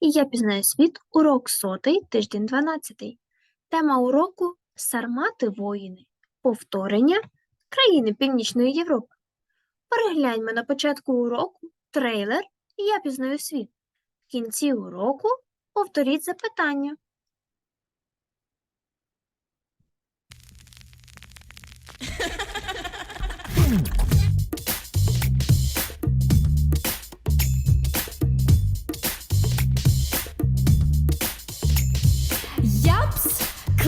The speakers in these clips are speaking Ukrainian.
І я пізнаю світ, урок сотий, тиждень дванадцятий. Тема уроку Сармати воїни. Повторення країни Північної Європи. Перегляньмо на початку уроку трейлер і я пізнаю світ. В кінці уроку повторіть запитання.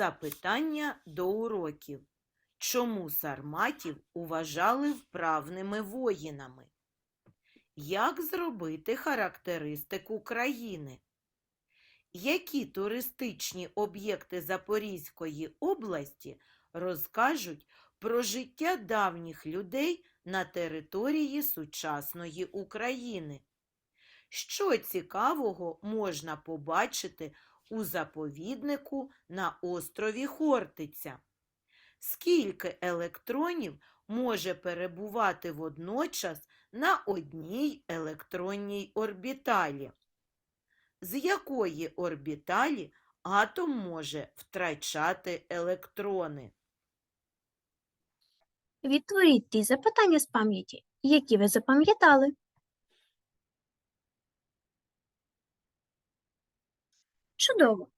Запитання до уроків. Чому сарматів уважали вправними воїнами? Як зробити характеристику країни? Які туристичні об'єкти Запорізької області розкажуть про життя давніх людей на території сучасної України? Що цікавого можна побачити у заповіднику на острові Хортиця? Скільки електронів може перебувати водночас на одній електронній орбіталі? З якої орбіталі атом може втрачати електрони? Відтворіть ті запитання з пам'яті, які ви запам'ятали. Чудово!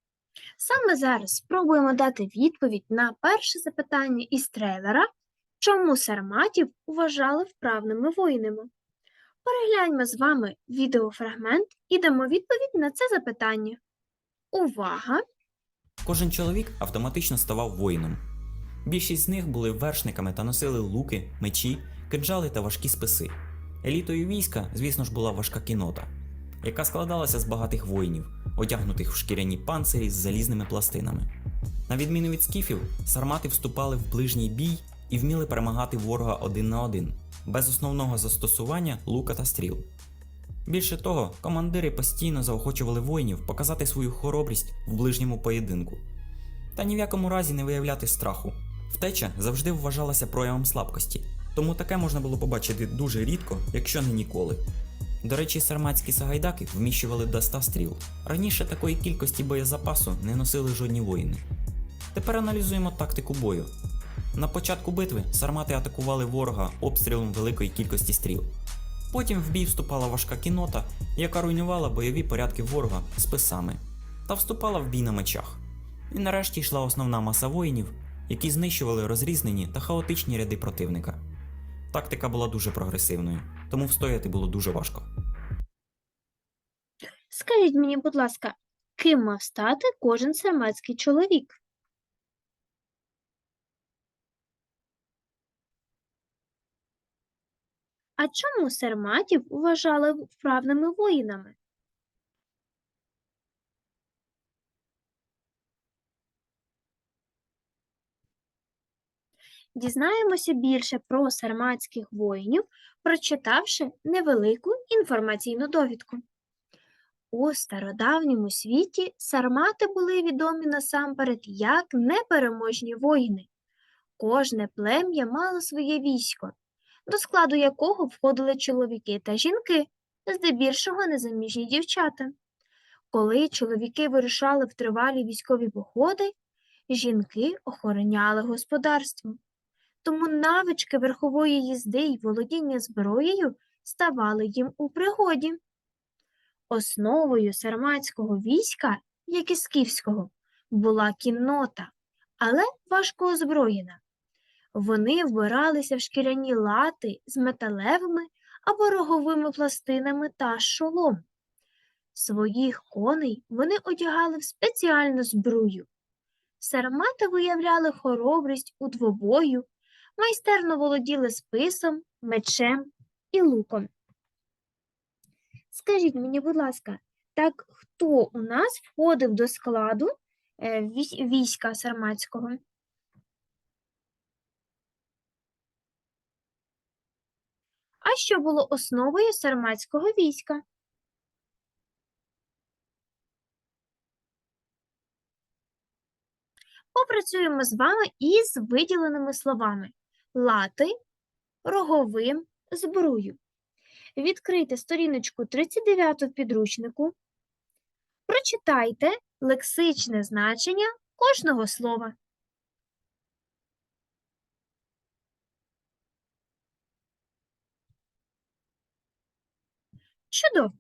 Саме зараз спробуємо дати відповідь на перше запитання із трейлера, чому сарматів вважали вправними воїнами. Перегляньмо з вами відеофрагмент і дамо відповідь на це запитання. Увага! Кожен чоловік автоматично ставав воїном. Більшість з них були вершниками та носили луки, мечі, кинджали та важкі списи. Елітою війська, звісно ж, була важка кінота, яка складалася з багатих воїнів, одягнутих в шкіряні панцирі з залізними пластинами. На відміну від скіфів, сармати вступали в ближній бій і вміли перемагати ворога один на один, без основного застосування лука та стріл. Більше того, командири постійно заохочували воїнів показати свою хоробрість в ближньому поєдинку. Та ні в якому разі не виявляти страху. Втеча завжди вважалася проявом слабкості, тому таке можна було побачити дуже рідко, якщо не ніколи. До речі, сарматські сагайдаки вміщували до 100 стріл. Раніше такої кількості боєзапасу не носили жодні воїни. Тепер аналізуємо тактику бою. На початку битви сармати атакували ворога обстрілом великої кількості стріл. Потім в бій вступала важка кінота, яка руйнувала бойові порядки ворога списами, та вступала в бій на мечах. І нарешті йшла основна маса воїнів, які знищували розрізнені та хаотичні ряди противника. Тактика була дуже прогресивною, тому встояти було дуже важко. Скажіть мені, будь ласка, ким мав стати кожен сарматський чоловік? А чому сарматів вважали вправними воїнами? Дізнаємося більше про сарматських воїнів, прочитавши невелику інформаційну довідку. У стародавньому світі сармати були відомі насамперед як непереможні воїни. Кожне плем'я мало своє військо, до складу якого входили чоловіки та жінки, здебільшого незаміжні дівчата. Коли чоловіки вирушали в тривалі військові походи, жінки охороняли господарство. Тому навички верхової їзди й володіння зброєю ставали їм у пригоді. Основою сарматського війська, як і скіфського, була кіннота, але важко озброєна. Вони вбиралися в шкіряні лати з металевими або роговими пластинами та шолом. Своїх коней вони одягали в спеціальну збрую. Сармати виявляли хоробрість у двобою, майстерно володіли списом, мечем і луком. Скажіть мені, будь ласка, так хто у нас входив до складу е, війська сарматського? А що було основою сарматського війська? Попрацюємо з вами із виділеними словами лати, роговим, збрую. Відкрийте сторіночку 39 в підручнику. Прочитайте лексичне значення кожного слова. Чудово!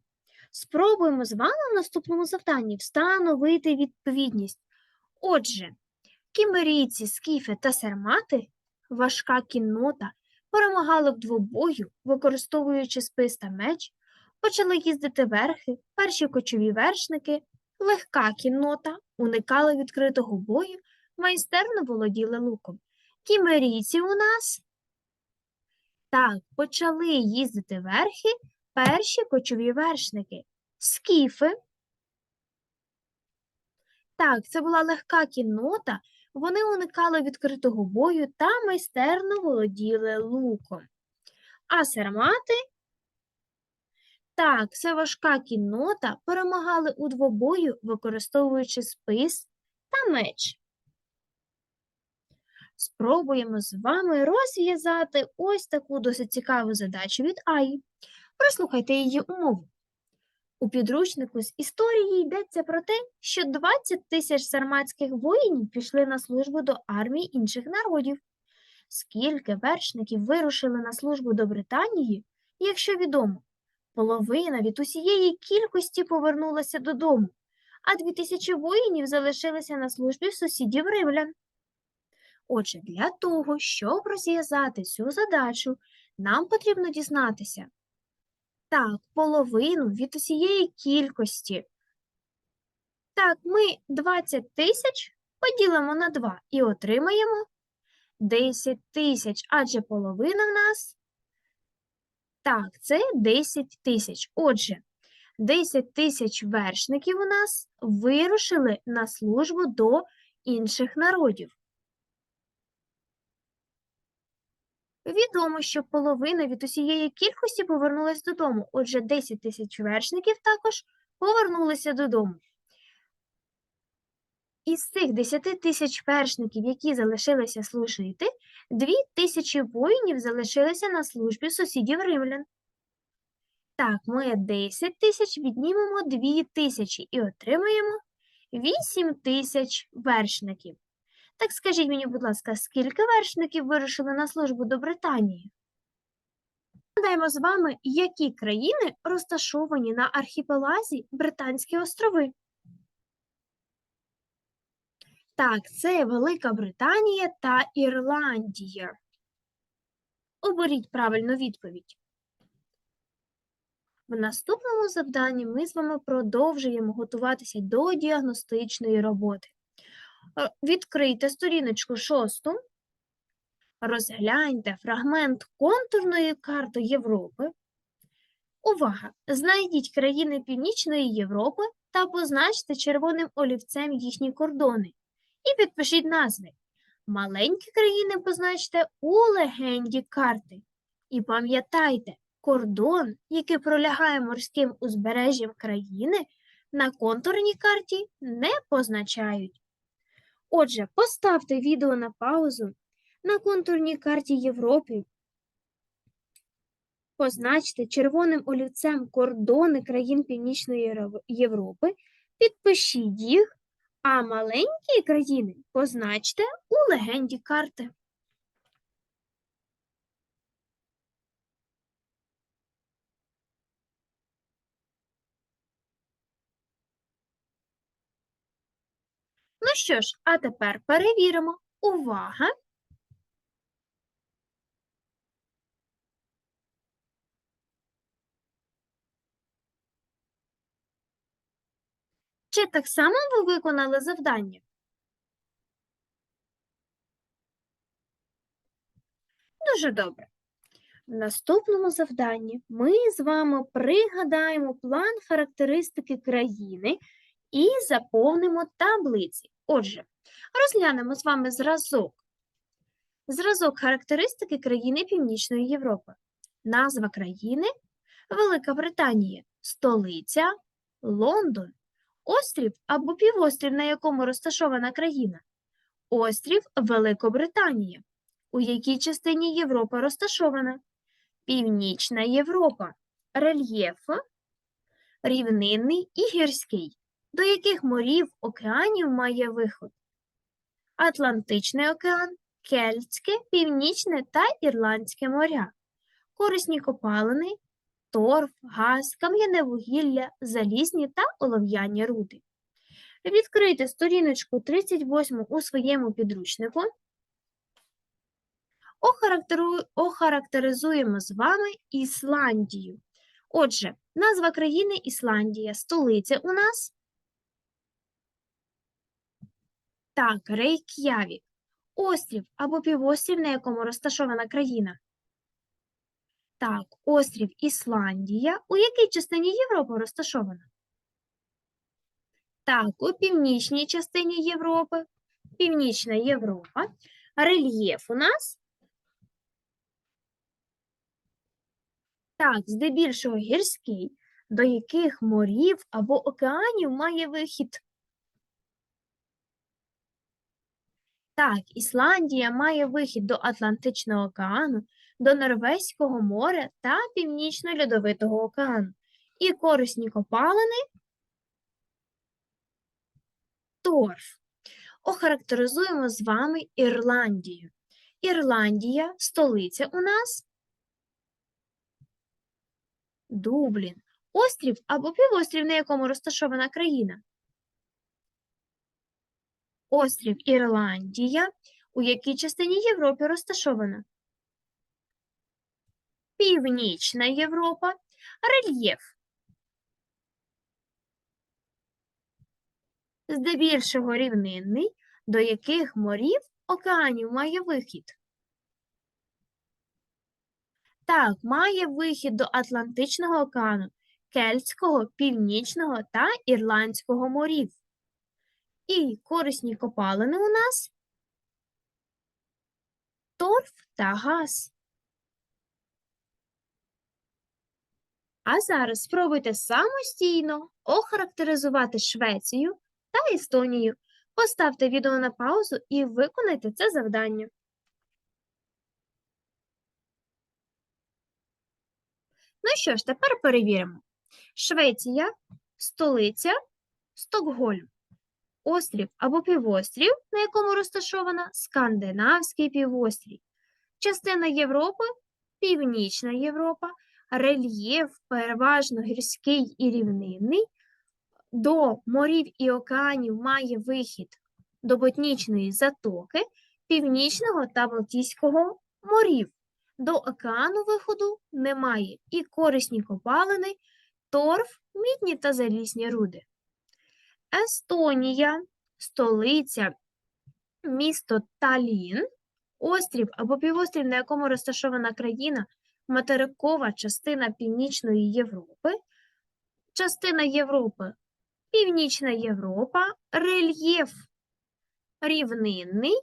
Спробуємо з вами в наступному завданні встановити відповідність. Отже, кімерійці, скіфи та сармати, важка кіннота, перемагали в двобою, використовуючи спис та меч, почали їздити верхи, перші кочові вершники, легка кіннота, уникали відкритого бою, майстерно володіли луком. Кімерійці у нас так, почали їздити верхи, перші кочові вершники. Скіфи. Так, це була легка кіннота, вони уникали відкритого бою та майстерно володіли луком. А сармати? Так, це важка кіннота, перемагали у двобою, використовуючи спис та меч. Спробуємо з вами розв'язати ось таку досить цікаву задачу від Аї. Прослухайте її умову. У підручнику з історії йдеться про те, що 20 тисяч сарматських воїнів пішли на службу до армії інших народів. Скільки вершників вирушили на службу до Британії, якщо відомо, половина від усієї кількості повернулася додому, а 2 тисячі воїнів залишилися на службі сусідів римлян. Отже, для того, щоб розв'язати цю задачу, нам потрібно дізнатися, так, половину від усієї кількості. Так, ми 20 тисяч поділимо на 2 і отримаємо 10 тисяч, адже половина в нас. Так, це 10 тисяч. Отже, 10 тисяч вершників у нас вирушили на службу до інших народів. Відомо, що половина від усієї кількості повернулась додому, отже, 10 тисяч вершників також повернулися додому. Із цих 10 тисяч вершників, які залишилися служити, 2 тисячі воїнів залишилися на службі сусідів римлян. Так, ми 10 тисяч віднімемо 2 тисячі і отримаємо 8 тисяч вершників. Так скажіть мені, будь ласка, скільки вершників вирушили на службу до Британії? Нагадаємо з вами, які країни розташовані на архіпелазі Британські острови. Так, це Велика Британія та Ірландія. Оберіть правильну відповідь. В наступному завданні ми з вами продовжуємо готуватися до діагностичної роботи. Е, Відкрийте сторіночку шосту, розгляньте фрагмент контурної карти Європи. Увага! Знайдіть країни Північної Європи та позначте червоним олівцем їхні кордони і підпишіть назви. Маленькі країни позначте у легенді карти. І пам'ятайте, кордон, який пролягає морським узбережжям країни, на контурній карті не позначають. Отже, поставте відео на паузу. На контурній карті Європи позначте червоним олівцем кордони країн Північної Європи, підпишіть їх, а маленькі країни позначте у легенді карти. Ну що ж, а тепер перевіримо. Увага! Чи так само ви виконали завдання? Дуже добре. В наступному завданні ми з вами пригадаємо план характеристики країни, і заповнимо таблиці. Отже, розглянемо з вами зразок. Зразок характеристики країни Північної Європи. Назва країни Велика Британія, столиця Лондон, острів або півострів, на якому розташована країна. Острів Великобританія. У якій частині Європи розташована? Північна Європа. Рельєф рівнинний і гірський. До яких морів океанів має виход? Атлантичний океан, Кельтське, Північне та Ірландське моря. Корисні копалини, торф, газ, кам'яне вугілля, залізні та олов'яні руди. Відкрийте сторіночку 38 у своєму підручнику. Охарактеризуємо з вами Ісландію. Отже, назва країни Ісландія, столиця у нас. Так, Рейк'явік. Острів або півострів, на якому розташована країна. Так, острів Ісландія. У якій частині Європи розташована? Так, у північній частині Європи. Північна Європа. Рельєф у нас. Так, здебільшого гірський, до яких морів або океанів має вихід. Так, Ісландія має вихід до Атлантичного океану, до Норвезького моря та Північно-Льодовитого океану. І корисні копалини торф. Охарактеризуємо з вами Ірландію. Ірландія, столиця у нас Дублін. Острів або півострів, на якому розташована країна. Острів Ірландія. У якій частині Європи розташована? Північна Європа. Рельєф. Здебільшого рівнинний, до яких морів океанів має вихід. Так, має вихід до Атлантичного океану, Кельтського, Північного та Ірландського морів. І корисні копалини у нас торф та газ. А зараз спробуйте самостійно охарактеризувати Швецію та Естонію. Поставте відео на паузу і виконайте це завдання. Ну що ж, тепер перевіримо. Швеція, столиця, Стокгольм. Острів або півострів, на якому розташована Скандинавський півострів. Частина Європи Північна Європа, рельєф переважно гірський і рівнинний. До морів і океанів має вихід до Ботнічної затоки, Північного та Балтійського морів. До океану виходу немає і корисні копалини, торф, мідні та залізні руди. Естонія, столиця, місто Талін, острів або півострів, на якому розташована країна, материкова частина Північної Європи, частина Європи, Північна Європа, рельєф рівнинний,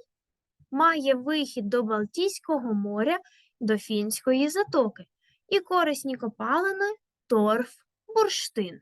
має вихід до Балтійського моря, до Фінської затоки і корисні копалини, торф, бурштин.